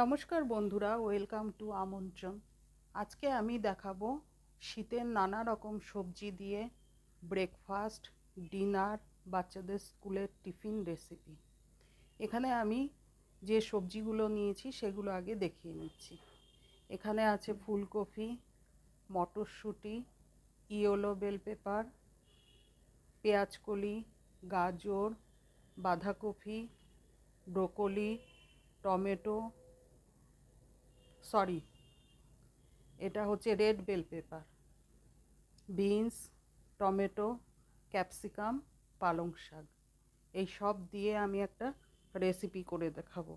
নমস্কার বন্ধুরা, welcome to আমন্ত্রণ। আজকে আমি দেখাবো শীতের নানা রকম সবজি দিয়ে ব্রেকফাস্ট ডিনার বাচ্চাদের স্কুলের টিফিন রেসিপি এখানে আমি যে সবজিগুলো নিয়েছি সেগুলো আগে দেখিয়ে নিচ্ছি। এখানে আছে ফুলকপি, মটরশুঁটি, ইয়োলো বেল পেপার, পেঁয়াজকলি, গাজর, বাঁধাকপি, ব্রোকলি, টমেটো সরি, এটা হচ্ছে red bell pepper beans tomato capsicum পালং শাক। এই সব দিয়ে আমি একটা রেসিপি করে দেখাবো।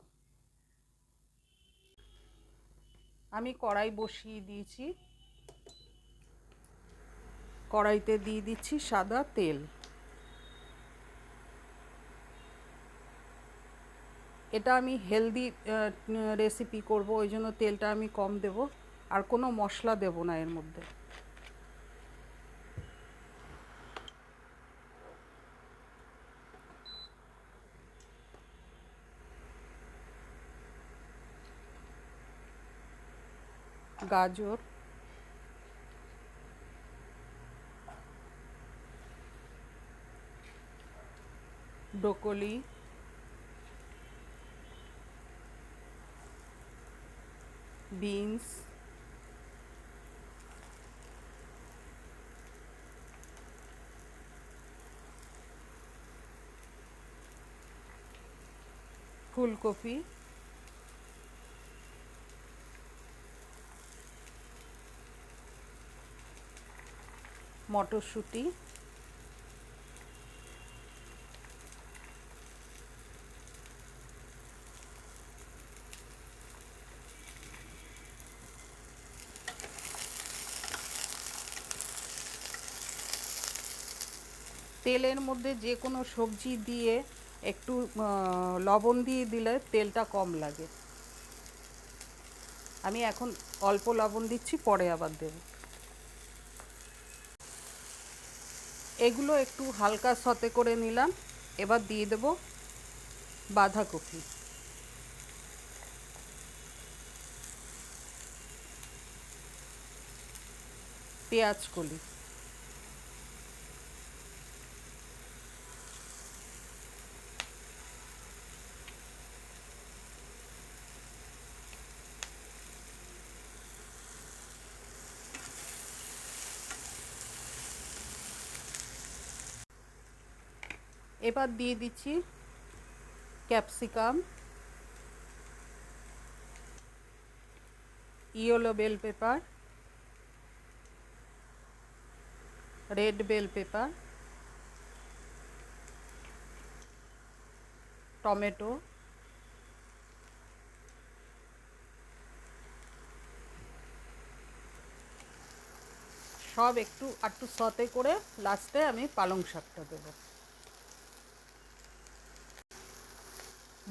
আমি কড়াই বসিয়ে দিয়েছি। কড়াইতে দিয়ে দিচ্ছি সাদা তেল। এটা আমি হেলদি রেসিপি করব, ওই জন্য তেলটা আমি কম দেব, আর কোনো মশলা দেব না এর মধ্যে। গাজর। ব্রোকলি। বিনস ফুলকপি মটরশুঁটি তেলের মধ্যে যে কোনো সবজি দিয়ে একটু লবণ দিয়ে দিলে তেলটা কম লাগে। আমি এখন অল্প লবণ দিচ্ছি, পরে আবার দেব। এগুলো একটু হালকা সতে করে নিলাম। এবার দিয়ে দেব বাঁধাকপি। পেঁয়াজ কলি এবার দিয়ে দিচ্ছি capsicum, yellow bell pepper, red bell pepper, tomato, সব একটু একটু সতে করে লাস্টে আমি পালং শাকটা দেবো।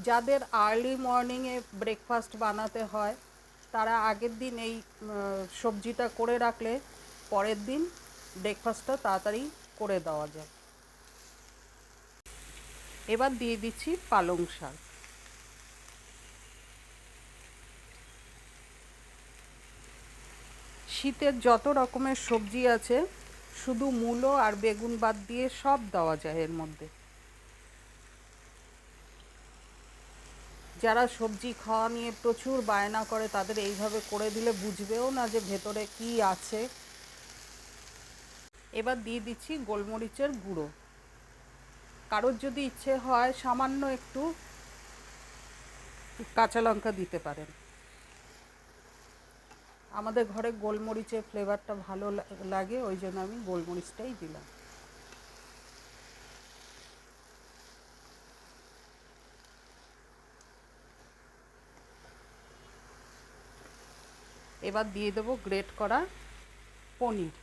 যাদের আর্লি মর্নিংয়ে ব্রেকফাস্ট বানাতে হয়, তারা আগের দিন এই সবজিটা করে রাখলে পরের দিন ব্রেকফাস্টটা তাড়াতাড়ি করে দেওয়া যায়। এবার দিয়ে দিচ্ছি পালং শাক। শীতের যত রকমের সবজি আছে, শুধু মূলো আর বেগুন বাদ দিয়ে সব দেওয়া যায় এর মধ্যে। যারা সবজি খাওয়া নিয়ে প্রচুর বায়না করে, তাদের এইভাবে করে দিলে বুঝবেও না যে ভেতরে কি আছে। এবার দিয়ে দিচ্ছি গোলমরিচের গুঁড়ো। কারোর যদি ইচ্ছে হয় সামান্য একটু কাঁচা লঙ্কা দিতে পারেন। আমাদের ঘরে গোলমরিচের ফ্লেভারটা ভালো লাগে, ওই জন্য আমি গোলমরিচটাই দিলাম। এবার দিয়ে দেবো গ্রেট করা পনির।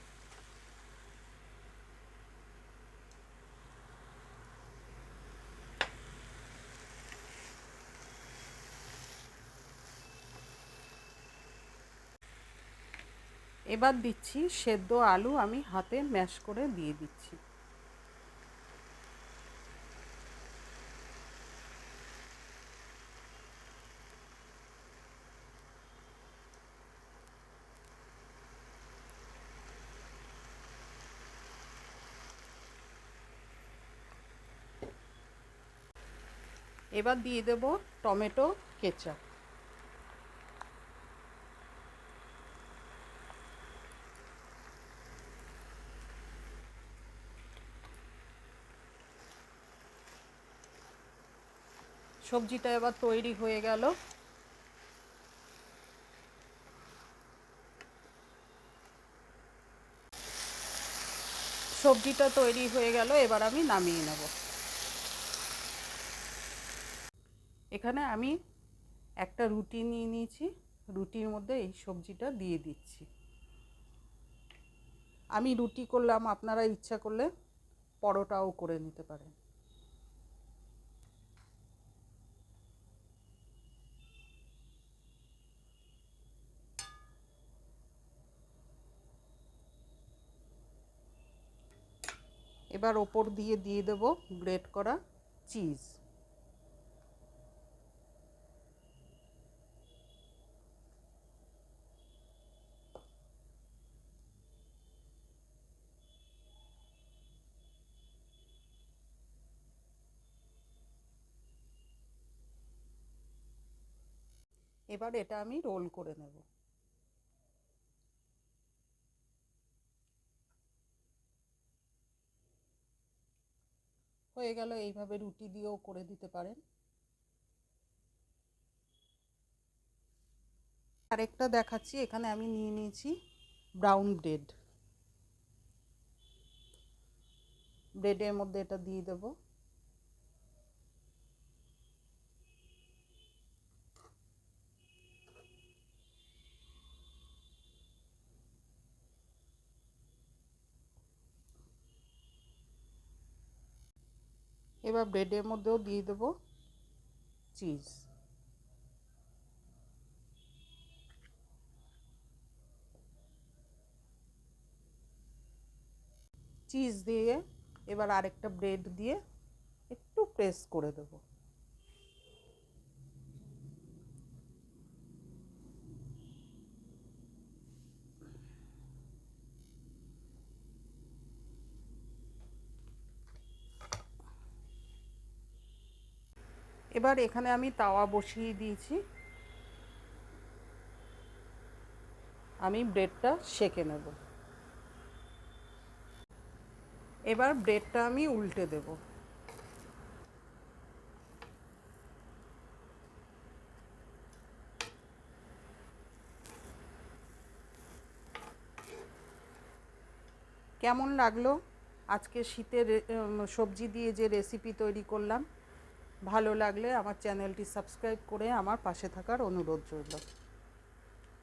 এবার দিচ্ছি সেদ্ধ আলু আমি হাতে ম্যাশ করে দিয়ে দিচ্ছি। এবার দিয়ে দেব টমেটো, কেচাপ। সবজিটা এবার তৈরি হয়ে গেল। সবজিটা তৈরি হয়ে গেল, এবার আমি নামিয়ে নেব। এখানে আমি একটা রুটি নিয়ে নিয়েছি। রুটির মধ্যে এই সবজিটা দিয়ে দিচ্ছি। আমি রুটি করলাম, আপনারা ইচ্ছা করলে পরোটাও করে নিতে পারেন। এবার ওপর দিয়ে দিয়ে দেব গ্রেট করা চিজ। এবার এটা আমি রোল করে নেব। হয়ে গেল, এইভাবে রুটি দিয়েও করে দিতে পারেন। আরেকটা দেখাচ্ছি, এখানে আমি নিয়ে নিয়েছি ব্রাউন ব্রেড ব্রেডের মধ্যে এটা দিয়ে দেবো। এবার ব্রেডের মধ্যেও দিয়ে দেবো চিজ। চিজ দিয়ে এবার আরেকটা ব্রেড দিয়ে একটু প্রেস করে দেবো। এবার এখানে আমি তাওয়া বসিয়ে দিয়েছি। আমি ব্রেডটা সেকে নেব। এবার ব্রেডটা আমি উল্টে দেব। কেমন লাগল? আজকে শীতের সবজি দিয়ে যে রেসিপি তৈরি করলাম। ভালো লাগলে আমার চ্যানেলটি সাবস্ক্রাইব করে আমার পাশে থাকার অনুরোধ রইল।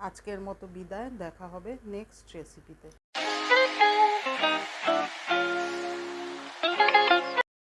আজকের মতো বিদায়, দেখা হবে নেক্সট রেসিপিতে